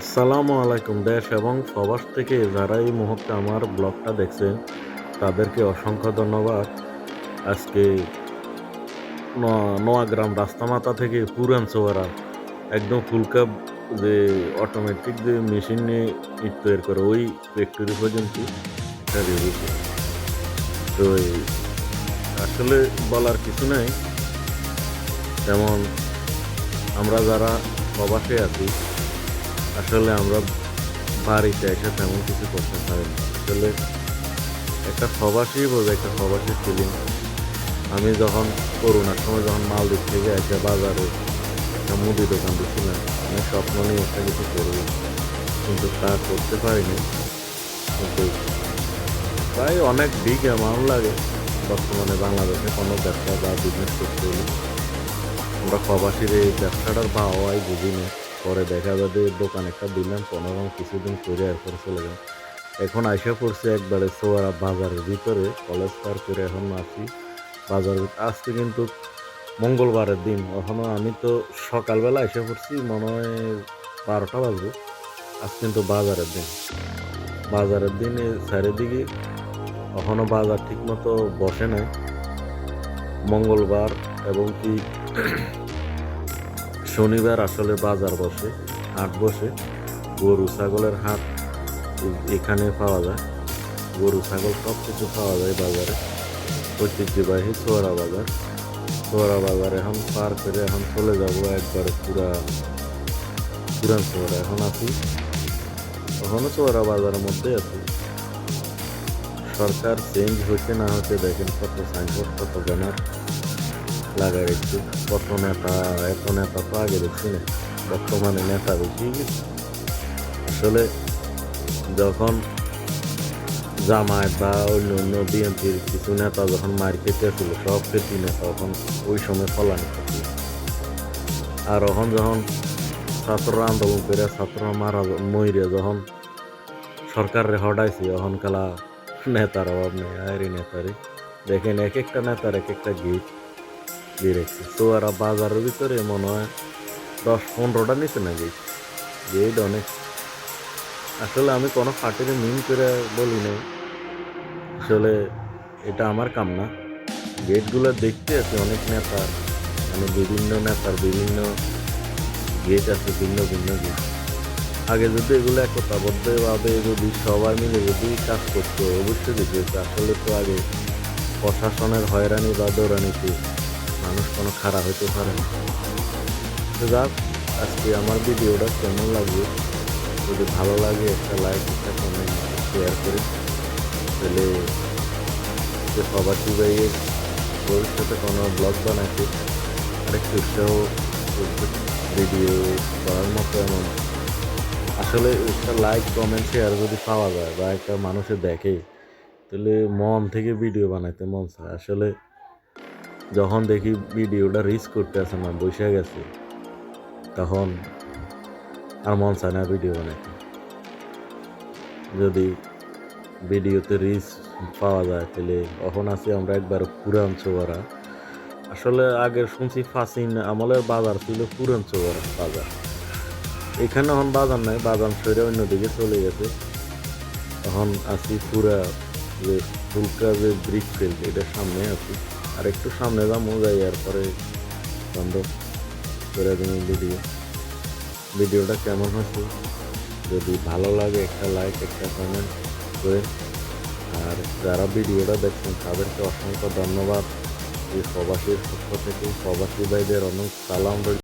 আসসালামু আলাইকুম, দেশ এবং প্রবাস থেকে যারা এই মুহূর্তে আমার ব্লগটা দেখছেন, তাদেরকে অসংখ্য ধন্যবাদ। আজকে নোয়াগ্রাম রাস্তামাতা থেকে পুরান সোয়ারা একদম ফুলকা যে অটোমেটিক যে মেশিন ইট তৈরি করে, ওই ফ্যাক্টরি পর্যন্ত তো আসলে বলার কিছু নাই। যেমন আমরা যারা প্রবাসে আছি আসলে আমরা বাড়িতে এসে তেমন কিছু করতে পারি না। আসলে একটা প্রবাসী বোঝে একটা প্রবাসী ফিলিং আমি যখন করোনার সময় যখন মাল মালদ্বীপ থেকে একটা বাজারে একটা মুদি দোকান দিয়েছিলাম আমি স্বপ্ন নিয়ে একটা কিছু করব। কিন্তু তা করতে পারিনি। কিন্তু প্রায় অনেক বিগ অ্যামাউন্ট লাগে বর্তমানে বাংলাদেশে কোনো ব্যবসা বা বিজনেস করতে হলে আমরা প্রবাসীর এই ব্যবসাটার ভাওয়াই বুঝি না পরে দেখা যাবে দোকান একটা দিলাম পনেরো কিছুদিন করে এরপর চলে গেলাম এখন আইসা পড়ছে একবারে সোয়ারা বাজারের ভিতরে, কলেজ পার করে এখন আসি বাজারের আজকে কিন্তু মঙ্গলবারের দিন এখনও আমি তো সকালবেলা এসে পড়ছি, মনে হয় বারোটা বাজবে। আজ কিন্তু বাজারের দিন। বাজারের দিনে চারিদিকে এখনও বাজার ঠিকমতো বসে নাই। মঙ্গলবার এবং কি শনিবার আসলে বাজার বসে, হাট বসে। গরু, ছাগলের হাট এখানে পাওয়া যায়। গরু, ছাগল সব কিছু পাওয়া যায় বাজারে। ঐতিহ্যবাহী সোয়ারা বাজার। সোয়ারা বাজার এখন পার করে এখন চলে যাব একবারে পুরা, পুরান সোয়ারা। এখন আছি এখনও সোয়ারা বাজারের মধ্যে আছি। সরকার চেঞ্জ হচ্ছে না হচ্ছে দেখেন কত সাইনবোর্ড কত ব্যানার লাগাই রেখেছি কত নেতা এত নেতা তো আগে দেখছি না বর্তমানে নেতা বেশি আসলে যখন জামায়াত বা অন্য অন্য বিএনপির কিছু নেতা যখন মার খেতেছিল সব খেতি নেতা তখন ওই সময় ফলানি করছিল আর এখন যখন ছাত্ররা আন্দোলন করে ছাত্ররা মারা মইরে যখন সরকারে হটাইছে এখন কালা নেতার অভাব নেই আরে নেতারে দেখেন এক একটা নেতার এক একটা গীত দিয়ে তো আর বাজারের ভিতরে মনে হয় দশ পনেরোটা নিচে না গেট গেট অনেক। আসলে আমি কোনো পার্টির মিন করে বলি নাই। আসলে এটা আমার কাম না। গেটগুলো দেখতে আছে অনেক নেতার মানে বিভিন্ন নেতার বিভিন্ন গেট আছে, ভিন্ন ভিন্ন গেট। আগে যদি এগুলো একতাবদ্ধভাবে যদি সবাই মিলে যদি কাজ করতো, অবশ্যই দেখতে। আসলে তো আগে প্রশাসনের হয়রানি বা দৌড়ানিতে মানুষ কোনো খারাপ হতে পারে না। তো যাক, আজকে আমার ভিডিওটা কেমন লাগবে যদি ভালো লাগে একটা লাইক একটা কমেন্ট শেয়ার করে তাহলে যে প্রবাসী ভাইয়ের ভবিষ্যতে কোনো ব্লগ বানাইতে আরেকটু উৎসাহ ভিডিও করার মতো এমন। আসলে একটা লাইক কমেন্ট শেয়ার যদি পাওয়া যায় বা একটা মানুষে দেখে, তাহলে মন থেকে ভিডিও বানাইতে মন চায়। আসলে যখন দেখি ভিডিওটা রিচ করতে আসে না, বসে গেছে, তখন আর মন চায় না ভিডিও বানাইতে। যদি ভিডিওতে রিচ পাওয়া যায়, তাহলে এখন আছি আমরা একবার পুরান চোয়ারা আসলে আগে শুনছি ফাসিন আমলের বাজার ছিল পুরান চোয়ারা বাজার। এখানে এখন বাজার নাই, বাজার সরে অন্যদিকে চলে গেছে। এখন আছি পুরা যে ফুলকা যে ব্রিক ফিল্ড এটার সামনে আছি। আর একটু সামনে যাব, যাই এরপরে বন্ধ করে দিন ভিডিও ভিডিওটা কেমন হচ্ছে যদি ভালো লাগে একটা লাইক একটা কমেন্ট করে। আর যারা ভিডিওটা দেখছেন, তাদেরকে অসংখ্য ধন্যবাদ। এই প্রবাসীর পক্ষ থেকে প্রবাসী ভাইদের অনেক সালাম।